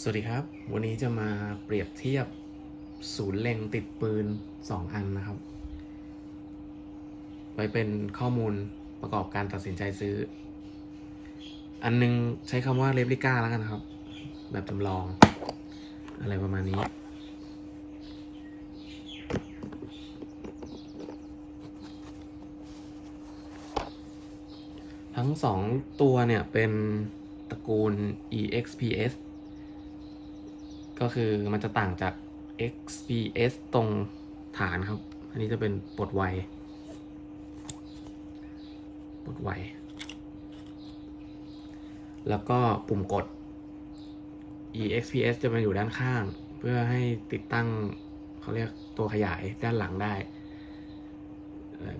สวัสดีครับ วันนี้จะมาเปรียบเทียบศูนย์เล็งติดปืน 2 อันนะครับ ไว้เป็นข้อมูลประกอบการตัดสินใจซื้อ อันหนึงใช้คำว่าเลปลิก้าแล้วกันครับ แบบจำลอง อะไรประมาณนี้ ทั้งสองตัวเนี่ยเป็นตระกูล EXPS ก็คือมันจะต่างจาก XPS ตรงฐานครับ อันนี้จะเป็นปลดไวปลดไว แล้วก็ปุ่มกด EXPS จะมาอยู่ด้านข้าง เพื่อให้ติดตั้งเขาเรียกตัวขยายด้านหลังได้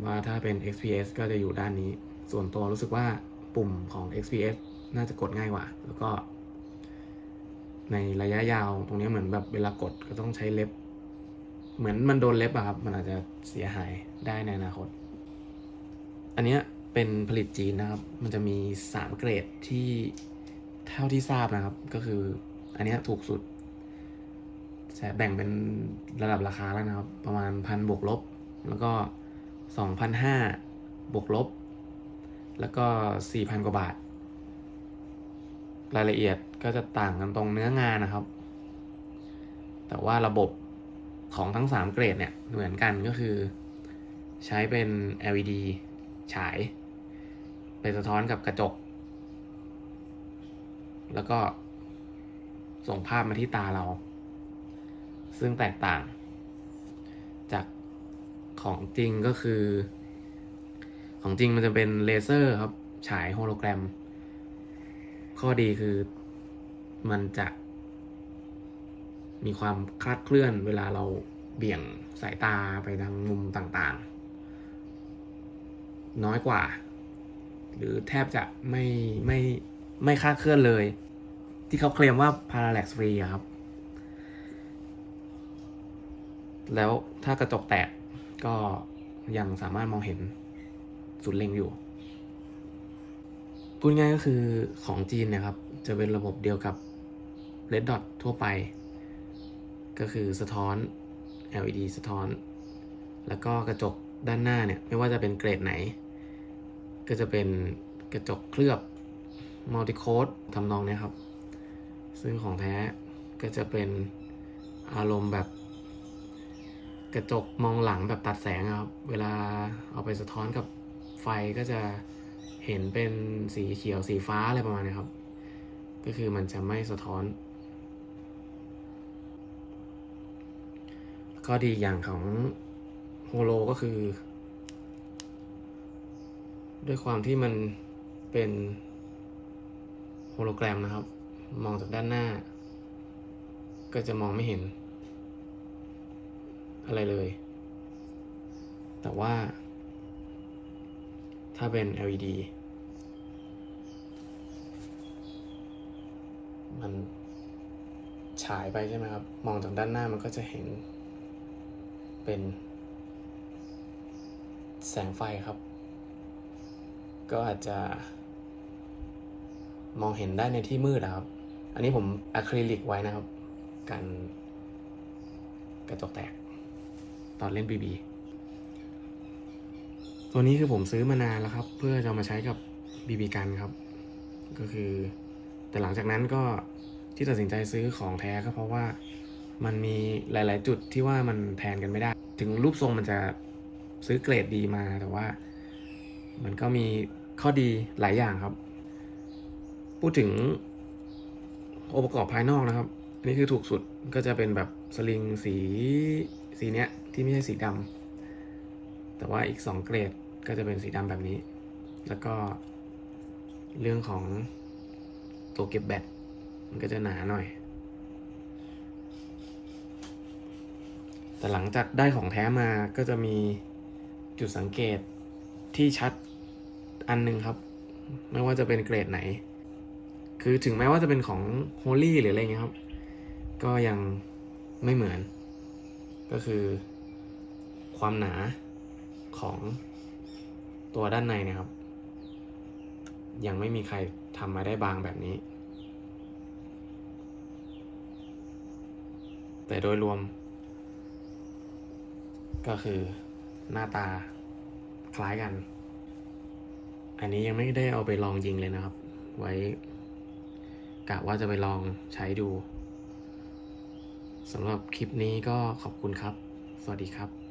ว่าถ้าเป็น XPS ก็จะอยู่ด้านนี้ ส่วนตัวรู้สึกว่าปุ่มของ XPS น่าจะกดง่ายกว่า แล้วก็ ในระยะยาว ตรงนี้เหมือนแบบเวลากดก็ต้องใช้เล็บ เหมือนมันโดนเล็บอะครับ มันอาจจะเสียหายได้ในอนาคต อันเนี้ยเป็นผลิตจีนนะครับ มันจะมีสามเกรดที่เท่าที่ทราบนะครับ ก็คือ อันนี้ถูกสุดจะแบ่งเป็นระดับราคาแล้วนะครับ ประมาณพันบวกลบ แล้วก็สองพันห้าบวกลบ แล้วก็สี่พันกว่าบาท รายละเอียด ก็จะต่างกันตรงเนื้องานนะครับ แต่ว่าระบบของทั้ง 3 เกรดเนี่ยเหมือนกันก็คือ ใช้เป็น LED ฉาย ไปสะท้อนกับกระจก แล้วก็ส่งภาพมาที่ตาเรา ซึ่งแตกต่าง จากของจริงก็คือ ของจริงมันจะเป็นเลเซอร์ครับ ฉายโฮโลแกรม ข้อดีคือ มันจะมีความคลาดเคลื่อนเวลาเราเบี่ยงสายตาไปทางมุมต่างๆ น้อยกว่า หรือแทบจะไม่ไม่ไม่คลาดเคลื่อนเลย ที่เขาเคลมว่า parallax free ครับ แล้วถ้ากระจกแตกก็ยังสามารถมองเห็นศูนย์เล็งอยู่พูดง่ายก็คือของจีนนะครับ จะเป็นระบบเดียวกับ Red Dot ทั่วไป ก็คือสะท้อน LED สะท้อน แล้วก็กระจกด้านหน้าเนี่ย ไม่ว่าจะเป็นเกรดไหน ก็จะเป็นกระจกเคลือบมัลติโคดทำนองนี้ครับ ซึ่งของแท้ก็จะเป็นอารมณ์แบบกระจกมองหลังแบบตัดแสงครับ เวลาเอาไปสะท้อนกับไฟก็จะเห็นเป็นสีเขียวสีฟ้าอะไรประมาณนี้ครับ ก็คือมันจะไม่สะท้อน ข้อดีอย่างของโฮโลก็คือ ด้วยความที่มันเป็นโฮโลแกรมนะครับ มองจากด้านหน้า ก็จะมองไม่เห็น อะไรเลย แต่ว่าถ้าเป็น LED มันฉายไปใช่ไหมครับ มองจากด้านหน้ามันก็จะเห็น เป็น แสงไฟครับ ก็อาจจะ มองเห็นได้ในที่มืดนะครับ อันนี้ผมอะคริลิกไว้นะครับ กันกระจกแตก ตอนเล่นบีบีตัวนี้คือผมซื้อมานานแล้วครับ เพื่อจะมาใช้กับบีบีกันครับ ก็คือ แต่หลังจากนั้นก็ที่ตัดสินใจซื้อของแท้ก็เพราะว่า มันมีหลาย ๆ จุดที่ว่ามันแทนกันไม่ได้ ถึงรูปทรงมันจะซื้อเกรดดีมาแต่ว่า มันก็มีข้อดีหลายอย่างครับ พูดถึงองค์ประกอบภายนอกนะครับ อันนี้คือถูกสุดก็จะเป็นแบบสลิงสีสีเนี้ยที่ไม่ใช่สีดำแต่ว่าอีกสองเกรดก็จะเป็นสีดำแบบนี้ แล้วก็เรื่องของตัวเก็บแบตมันก็จะหนาหน่อย แต่หลังจากได้ของแท้มาก็จะมีจุดสังเกตที่ชัดอันหนึ่งครับ ไม่ว่าจะเป็นเกรดไหน คือถึงแม้ว่าจะเป็นของโฮลี่หรืออะไรเงี้ยครับ ก็ยังไม่เหมือน ก็คือความหนาของตัวด้านในนะครับ ยังไม่มีใครทำมาได้บางแบบนี้ แต่โดยรวม ก็คือหน้าตาคล้ายกัน อันนี้ยังไม่ได้เอาไปลองยิงเลยนะครับ ไว้กะว่าจะไปลองใช้ดูสำหรับคลิปนี้ก็ขอบคุณครับ สวัสดีครับ